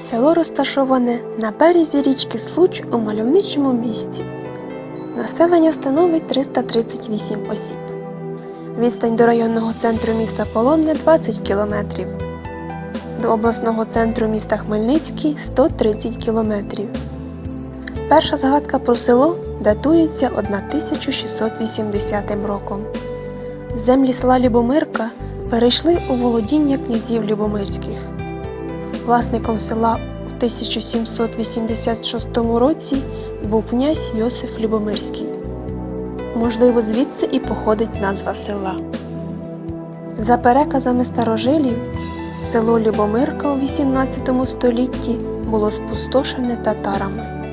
Село розташоване на березі річки Случ у мальовничому місті. Населення становить 338 осіб. Відстань до районного центру міста Полонне 20 кілометрів. До обласного центру міста Хмельницький 130 кілометрів. Перша згадка про село датується 1680 роком. Землі села Любомирка перейшли у володіння князів Любомирських. Власником села у 1786 році був князь Йосиф Любомирський. Можливо, звідси і походить назва села. За переказами старожилів, село Любомирка у XVIII столітті було спустошене татарами.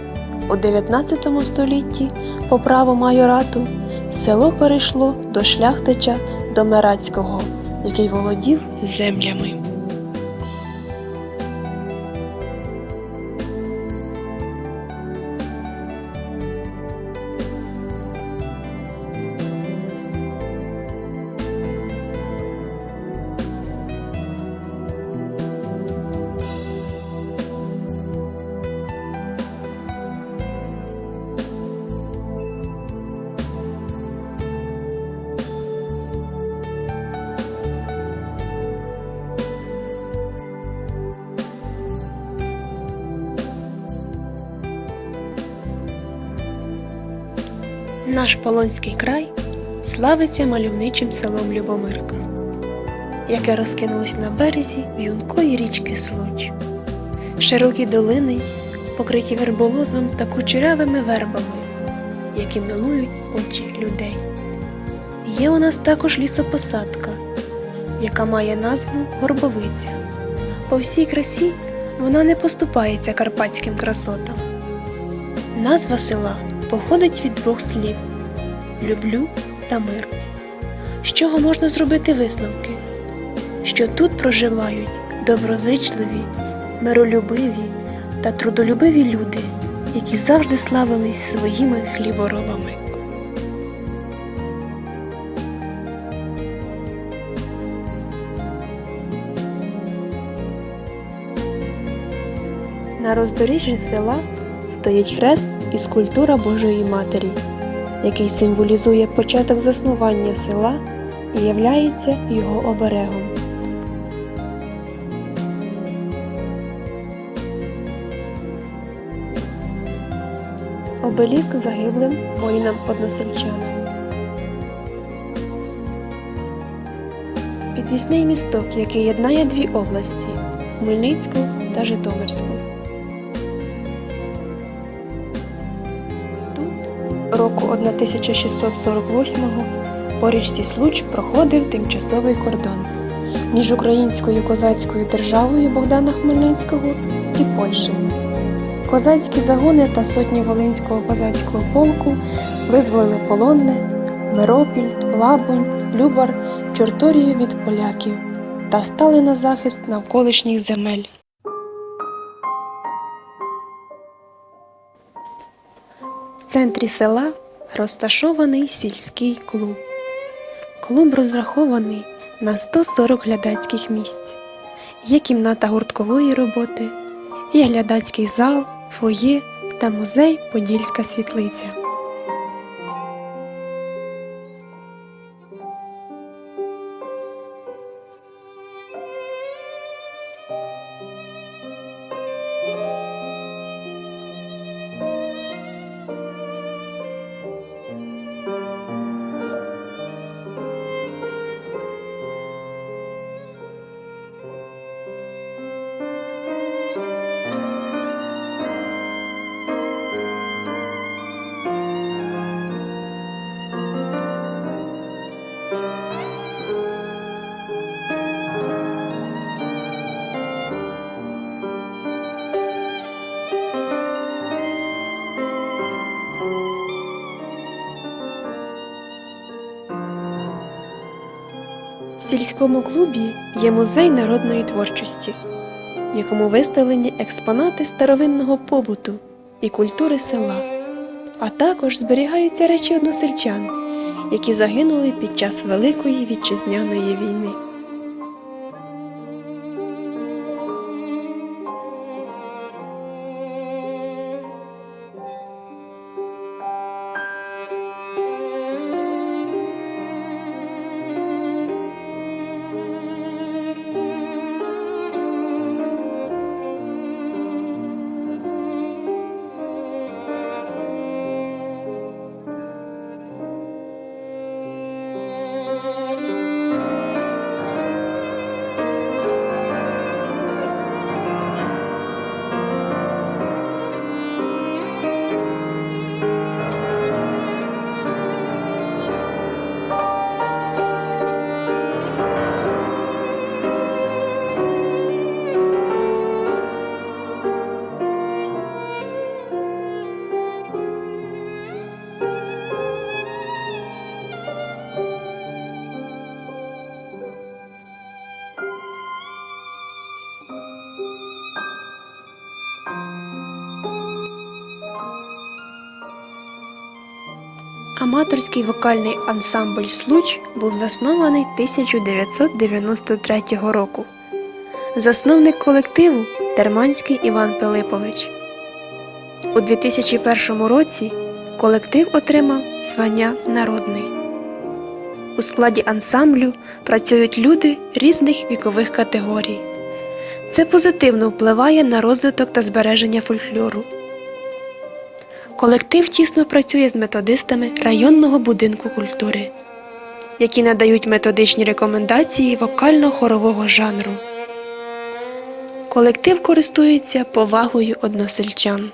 У 19 столітті, по праву майорату, село перейшло до шляхтича Домерацького, який володів землями. Наш Полонський край славиться мальовничим селом Любомирка, яке розкинулось на березі в'юнкої річки Случ. Широкі долини, покриті верболозом та кучерявими вербами, які милують очі людей. Є у нас також лісопосадка, яка має назву Горбовиця. По всій красі вона не поступається карпатським красотам. Назва села походить від двох слів люблю та мир. З чого можна зробити висновки? Що тут проживають доброзичливі, миролюбиві та трудолюбиві люди, які завжди славились своїми хліборобами. На роздоріжжі села стоїть хрест і скульптура Божої Матері, який символізує початок заснування села і являється його оберегом. Обеліск загиблим воїнам-односельчанам. Підвісний місток, який єднає дві області Хмельницьку та Житомирську. Року 1648-го по річці Случ проходив тимчасовий кордон між українською козацькою державою Богдана Хмельницького і Польщею. Козацькі загони та сотні Волинського козацького полку визволили Полонне, Миропіль, Лабунь, Любар, Чорторію від поляків та стали на захист навколишніх земель. Центрі села розташований сільський клуб. Клуб розрахований на 140 глядацьких місць. Є кімната гурткової роботи, є глядацький зал, фоє та музей Подільська світлиця. Сільському клубі є музей народної творчості, в якому виставлені експонати старовинного побуту і культури села, а також зберігаються речі односельчан, які загинули під час Великої вітчизняної війни. Аматорський вокальний ансамбль Случ був заснований 1993 року. Засновник колективу Терманський Іван Пилипович. У 2001 році колектив отримав звання народний. У складі ансамблю працюють люди різних вікових категорій. Це позитивно впливає на розвиток та збереження фольклору. Колектив тісно працює з методистами районного будинку культури, які надають методичні рекомендації вокально-хорового жанру. Колектив користується повагою односельчан.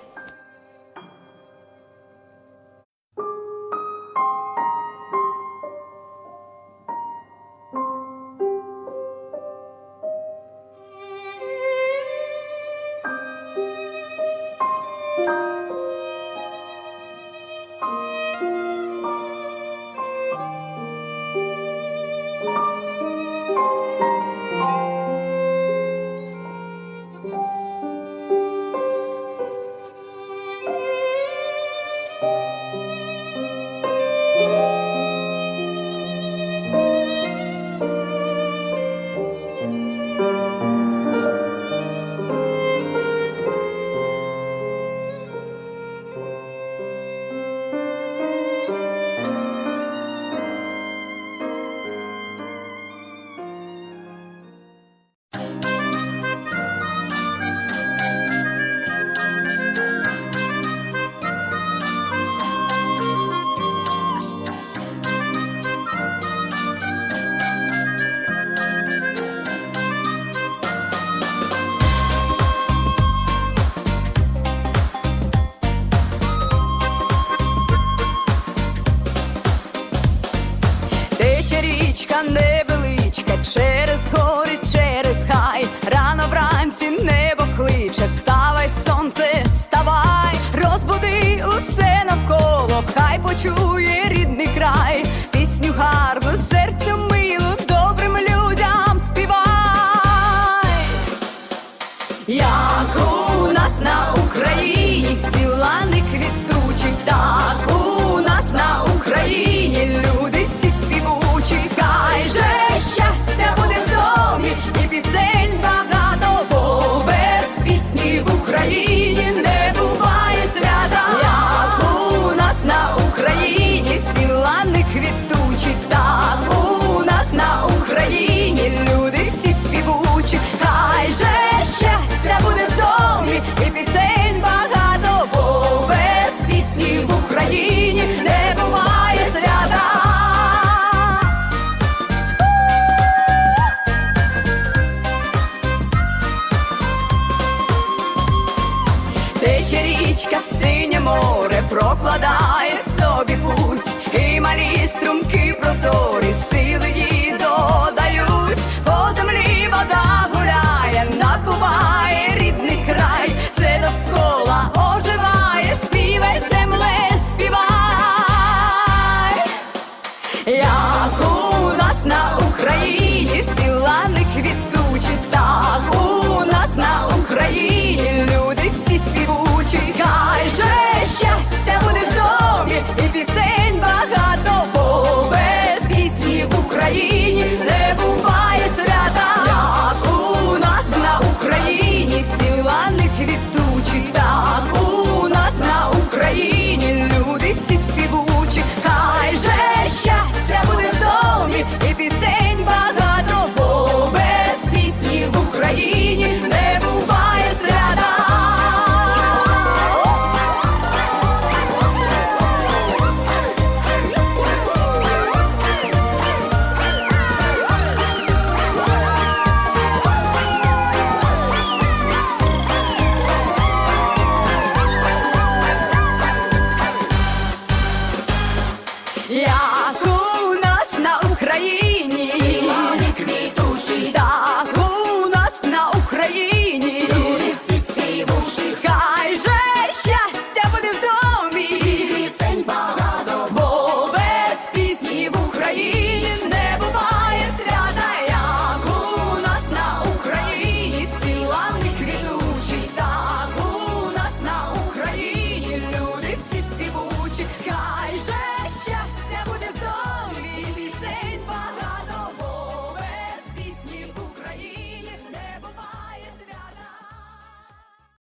Річка невеличка, через гори, через хай. Рано вранці небо кличе, вставай, сонце, вставай, розбуди усе навколо, хай почує